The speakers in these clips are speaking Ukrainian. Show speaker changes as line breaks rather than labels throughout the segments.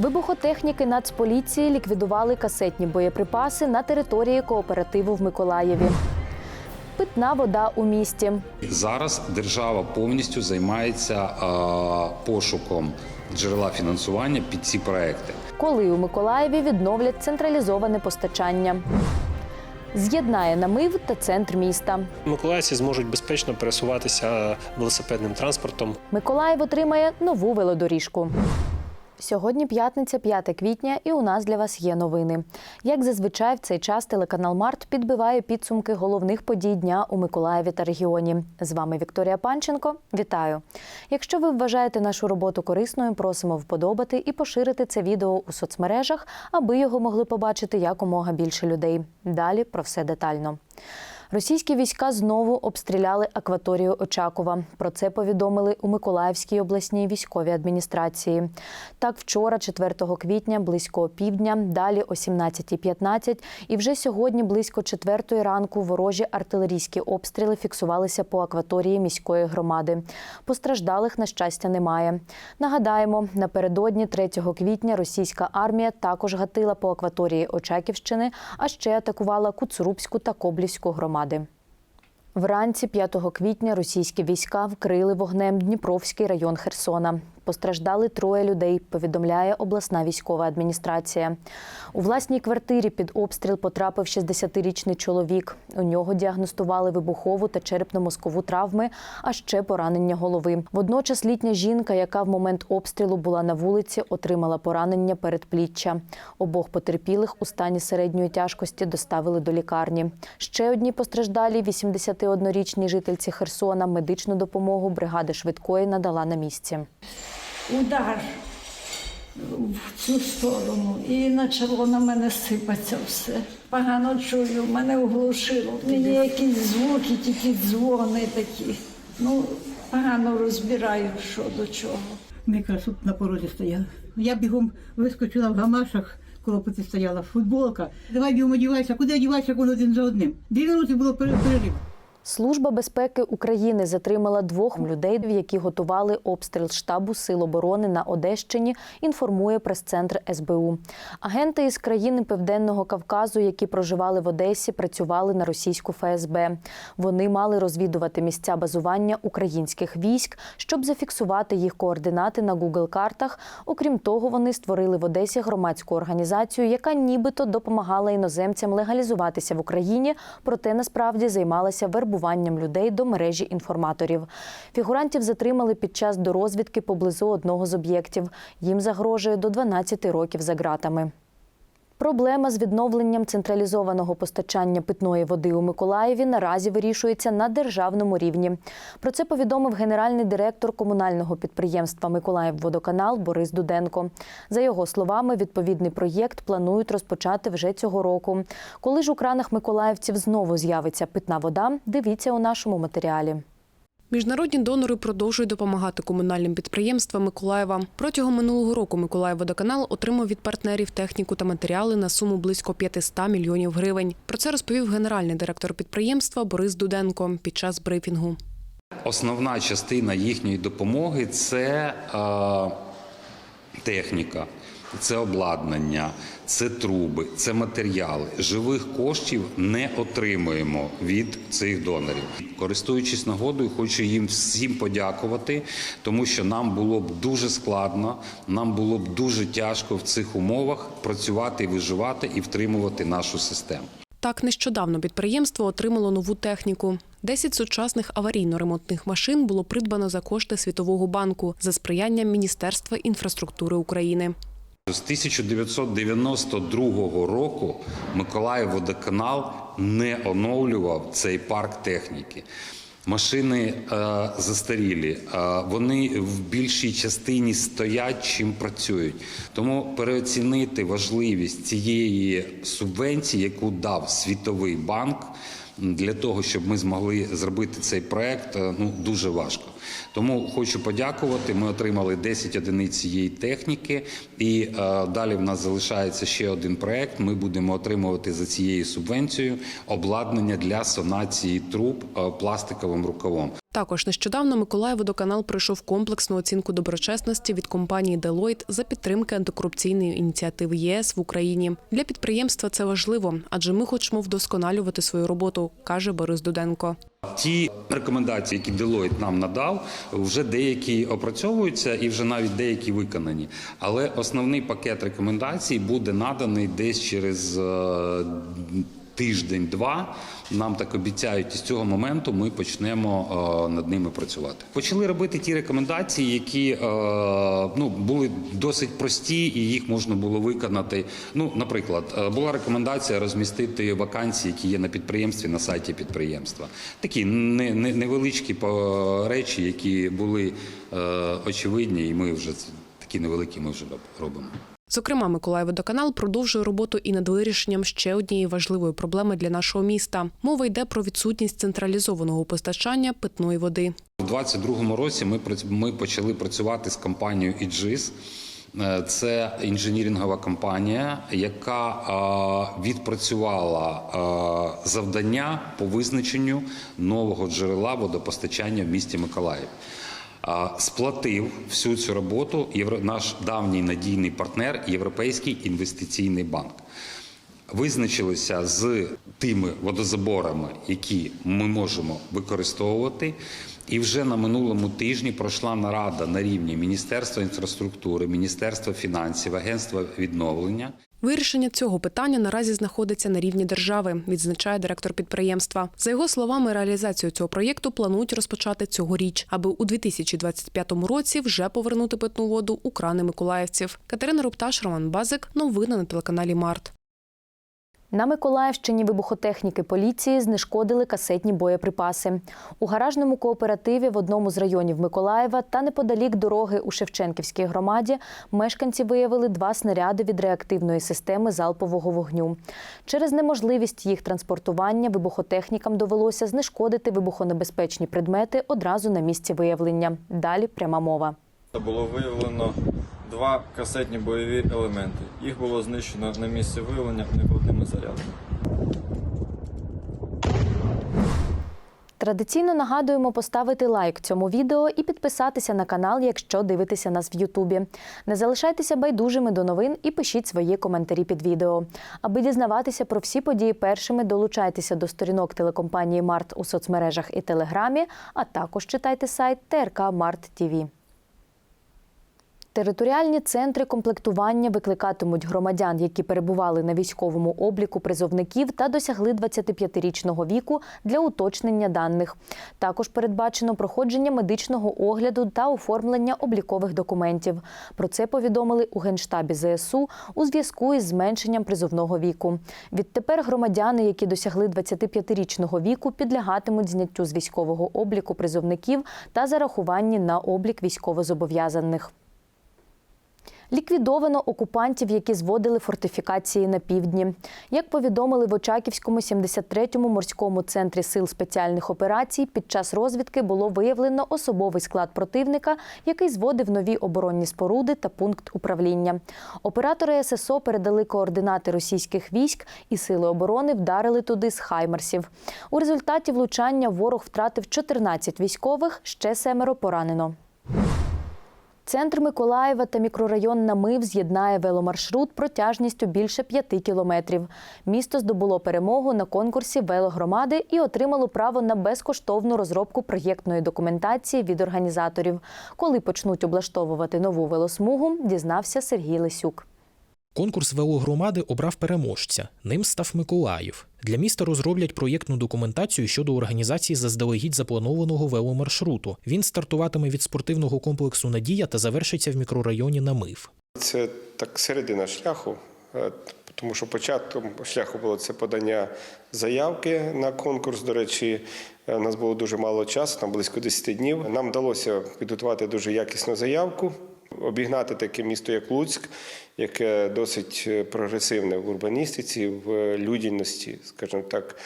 Вибухотехніки Нацполіції ліквідували касетні боєприпаси на території кооперативу в Миколаєві. Питна вода у місті.
Зараз держава повністю займається е, пошуком джерела фінансування під ці проекти.
Коли у Миколаєві відновлять централізоване постачання. З'єднає намив та центр міста.
Миколаївці зможуть безпечно пересуватися велосипедним транспортом.
Миколаїв отримає нову велодоріжку. Сьогодні п'ятниця, 5 квітня, і у нас для вас є новини. Як зазвичай, в цей час телеканал Март підбиває підсумки головних подій дня у Миколаєві та регіоні. З вами Вікторія Панченко. Вітаю! Якщо ви вважаєте нашу роботу корисною, просимо вподобати і поширити це відео у соцмережах, аби його могли побачити якомога більше людей. Далі про все детально. Російські війська знову обстріляли акваторію Очакова. Про це повідомили у Миколаївській обласній військовій адміністрації. Так, вчора, 4 квітня, близько півдня, далі о 17.15 і вже сьогодні, близько 4 ранку, ворожі артилерійські обстріли фіксувалися по акваторії міської громади. Постраждалих, на щастя, немає. Нагадаємо, напередодні 3 квітня російська армія також гатила по акваторії Очаківщини, а ще атакувала Куцурубську та Коблівську громади. Вранці 5 квітня російські війська вкрили вогнем Дніпровський район Херсона. Постраждали троє людей, повідомляє обласна військова адміністрація. У власній квартирі під обстріл потрапив 60-річний чоловік. У нього діагностували вибухову та черепно-мозкову травми, а ще поранення голови. Водночас літня жінка, яка в момент обстрілу була на вулиці, отримала поранення передпліччя. Обох потерпілих у стані середньої тяжкості доставили до лікарні. Ще одній постраждалій 81-річній жительці Херсона медичну допомогу бригада швидкої надала на місці.
Удар в цю сторону і почало на мене сипатися все. Погано чую, мене оглушило. Мені якісь звуки, тільки дзвони такі. Ну, погано розбираю, що до чого.
Якраз тут на порозі стояли. Я бігом вискочила в гамашах, коло стояла футболка. Давай бігом одівайся, куди одівайся, коли один за одним. Дві минути було пере- перерив.
Служба безпеки України затримала двох людей, які готували обстріл штабу Сил оборони на Одещині. Інформує прес-центр СБУ. Агенти із країни Південного Кавказу, які проживали в Одесі, працювали на російську ФСБ. Вони мали розвідувати місця базування українських військ, щоб зафіксувати їх координати на Google картах. Окрім того, вони створили в Одесі громадську організацію, яка нібито допомагала іноземцям легалізуватися в Україні, проте насправді займалася вербуванням людей до мережі інформаторів. Фігурантів затримали під час дорозвідки поблизу одного з об'єктів. Їм загрожує до 12 років за ґратами. Проблема з відновленням централізованого постачання питної води у Миколаєві наразі вирішується на державному рівні. Про це повідомив генеральний директор комунального підприємства Миколаївводоканал Борис Дуденко. За його словами, відповідний проєкт планують розпочати вже цього року. Коли ж у кранах миколаївців знову з'явиться питна вода, дивіться у нашому матеріалі.
Міжнародні донори продовжують допомагати комунальним підприємствам Миколаєва. Протягом минулого року Миколаївводоканал отримав від партнерів техніку та матеріали на суму близько 500 мільйонів гривень. Про це розповів генеральний директор підприємства Борис Дуденко під час брифінгу.
Основна частина їхньої допомоги це е, техніка, це обладнання, це труби, це матеріали. Живих коштів не отримуємо від цих донорів. Користуючись нагодою, хочу їм всім подякувати, тому що нам було б дуже складно, нам було б дуже тяжко в цих умовах працювати виживати і втримувати нашу систему.
Так, нещодавно підприємство отримало нову техніку. 10 сучасних аварійно-ремонтних машин було придбано за кошти Світового банку за сприянням Міністерства інфраструктури України.
З 1992 року Миколаївводоканал не оновлював цей парк техніки. Машини е, застарілі, е, вони в більшій частині стоять, чим працюють. Тому переоцінити важливість цієї субвенції, яку дав Світовий банк, для того, щоб ми змогли зробити цей проект, е, ну дуже важко. Тому хочу подякувати. Ми отримали 10 одиниць цієї техніки, і е, далі в нас залишається ще один проект. Ми будемо отримувати за цією субвенцією обладнання для сонації труб е, пластиковим рукавом.
Також нещодавно Миколаївводоканал пройшов комплексну оцінку доброчесності від компанії Deloitte за підтримки антикорупційної ініціативи ЄС в Україні. Для підприємства це важливо, адже ми хочемо вдосконалювати свою роботу, каже Борис Дуденко.
Ті рекомендації, які Делойт нам надав, вже деякі опрацьовуються і вже навіть деякі виконані. Але основний пакет рекомендацій буде наданий десь через е, тиждень-два. Нам так обіцяють, і з цього моменту ми почнемо е, над ними працювати. Почали робити ті рекомендації, які е, ну були досить прості, і їх можна було виконати. Ну, наприклад, е, була рекомендація розмістити вакансії, які є на підприємстві на сайті підприємства. Такі не, не, невеличкі речі, які були очевидні, і ми вже такі невеликі ми вже робимо.
Зокрема, Миколаївводоканал продовжує роботу і над вирішенням ще однієї важливої проблеми для нашого міста. Мова йде про відсутність централізованого постачання питної води.
У 2022 році ми ми почали працювати з компанією «Іджис». Е, Це інженірингова компанія, яка відпрацювала завдання по визначенню нового джерела водопостачання в місті Миколаїв. Сплатив всю цю роботу наш давній надійний партнер Європейський інвестиційний банк визначилися з тими водозаборами, які ми можемо використовувати. І вже на минулому тижні пройшла нарада на рівні Міністерства інфраструктури, Міністерства фінансів, Агентства відновлення.
Вирішення цього питання наразі знаходиться на рівні держави, відзначає директор підприємства. За його словами, реалізацію цього проєкту планують розпочати цьогоріч, аби у 2025 році вже повернути питну воду у крани миколаївців. Катерина Рупташ, Роман Базик. Новини на телеканалі Март.
На Миколаївщині вибухотехніки поліції знешкодили касетні боєприпаси. У гаражному кооперативі в одному з районів Миколаєва та неподалік дороги у Шевченківській громаді мешканці виявили два снаряди від реактивної системи залпового вогню. Через неможливість їх транспортування вибухотехнікам довелося знешкодити вибухонебезпечні предмети одразу на місці виявлення. Далі пряма мова.
Було виявлено два касетні бойові елементи. Їх було знищено на місці виявлення невидимими зарядами.
Традиційно нагадуємо поставити лайк цьому відео і підписатися на канал, якщо дивитеся нас в Ютубі. Не залишайтеся байдужими до новин і пишіть свої коментарі під відео. Аби дізнаватися про всі події першими, долучайтеся до сторінок телекомпанії Март у соцмережах і Телеграмі, а також читайте сайт ТРК Март ТІВІ. Територіальні центри комплектування викликатимуть громадян, які перебували на військовому обліку призовників та досягли 25-річного віку для уточнення даних. Також передбачено проходження медичного огляду та оформлення облікових документів. Про це повідомили у Генштабі ЗСУ у зв'язку із зменшенням призовного віку. Відтепер громадяни, які досягли 25-річного віку, підлягатимуть зняттю з військового обліку призовників та зарахуванні на облік військовозобов'язаних. Ліквідовано окупантів, які зводили фортифікації на півдні. Як повідомили в Очаківському 73-му морському центрі сил спеціальних операцій, під час розвідки було виявлено особовий склад противника, який зводив нові оборонні споруди та пункт управління. Оператори ССО передали координати російських військ, і сили оборони вдарили туди з хаймерсів. У результаті влучання ворог втратив 14 військових, ще семеро поранено. Центр Миколаєва та мікрорайон Намив з'єднає веломаршрут протяжністю більше п'яти кілометрів. Місто здобуло перемогу на конкурсі велогромади і отримало право на безкоштовну розробку проєктної документації від організаторів. Коли почнуть облаштовувати нову велосмугу, дізнався Сергій Лисюк.
Конкурс велогромади обрав переможця. Ним став Миколаїв. Для міста розроблять проєктну документацію щодо організації заздалегідь запланованого веломаршруту. Він стартуватиме від спортивного комплексу Надія та завершиться в мікрорайоні Намив.
Це так середина шляху, е, тому що початком шляху було це подання заявки на конкурс. До речі, е, у нас було дуже мало часу, там близько 10 днів. Нам вдалося підготувати дуже якісну заявку, обігнати таке місто, як Луцьк, яке досить е, прогресивне в урбаністиці, в людяності, скажімо так,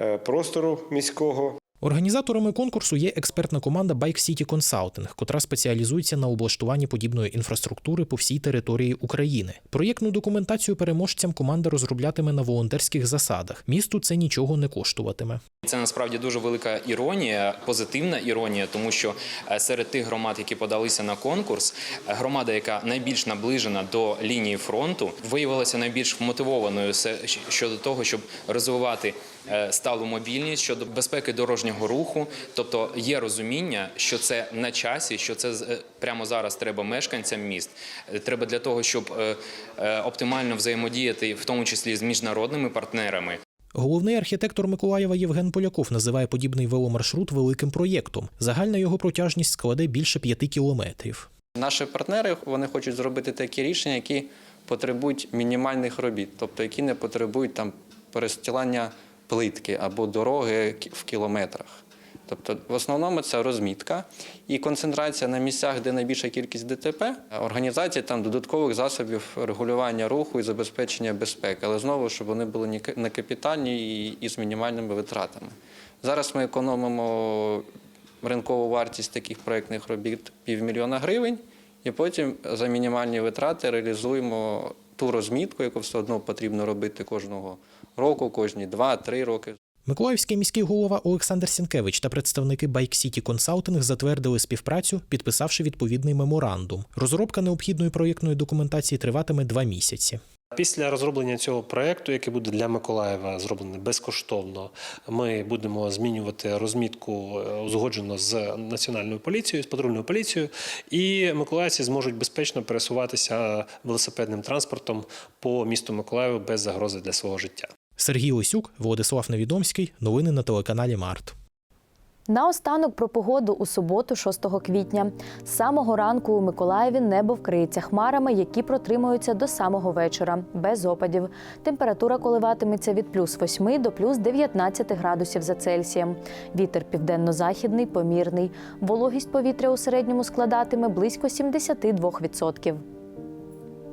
е, простору міського.
Організаторами конкурсу є експертна команда Bike City Consulting, котра спеціалізується на облаштуванні подібної інфраструктури по всій території України. Проєктну документацію переможцям команда розроблятиме на волонтерських засадах. Місту це нічого не коштуватиме.
Це насправді дуже велика іронія, позитивна іронія, тому що е, серед тих громад, які подалися на конкурс, е, громада, яка найбільш наближена до лінії фронту, виявилася найбільш вмотивованою се- щодо того, щоб розвивати е, сталу мобільність щодо безпеки дорожнього руху. Тобто є розуміння, що це на часі, що це з- е, прямо зараз треба мешканцям міст. Е, Треба для того, щоб е, оптимально взаємодіяти, в тому числі з міжнародними партнерами.
Головний архітектор Миколаєва Євген Поляков називає подібний веломаршрут великим проєктом. Загальна його протяжність складе більше п'яти кілометрів.
Наші партнери вони хочуть зробити такі рішення, які потребують мінімальних робіт, тобто які не потребують там перестілання плитки або дороги в кілометрах. Тобто, в основному це розмітка і концентрація на місцях, де найбільша кількість ДТП, організація там додаткових засобів регулювання руху і забезпечення безпеки, але знову, щоб вони були не капітальні і з мінімальними витратами. Зараз ми економимо ринкову вартість таких проєктних робіт півмільйона гривень, і потім за мінімальні витрати реалізуємо ту розмітку, яку все одно потрібно робити кожного року, кожні 2-3 роки.
Миколаївський міський голова Олександр Сінкевич та представники Bike City Consulting затвердили співпрацю, підписавши відповідний меморандум. Розробка необхідної проєктної документації триватиме два місяці.
Після розроблення цього проекту, який буде для Миколаєва зроблений безкоштовно, ми будемо змінювати розмітку е, узгоджено з національною поліцією, з патрульною поліцією, і миколаївці зможуть безпечно пересуватися велосипедним транспортом по місту Миколаєву без загрози для свого життя.
Сергій Осюк, Владислав Невідомський. Новини на телеканалі Март.
Наостанок про погоду у суботу, 6 квітня. З самого ранку у Миколаєві небо вкриється хмарами, які протримуються до самого вечора, без опадів. Температура коливатиметься від плюс 8 до плюс 19 градусів за Цельсієм. Вітер південно-західний, помірний. Вологість повітря у середньому складатиме близько 72%.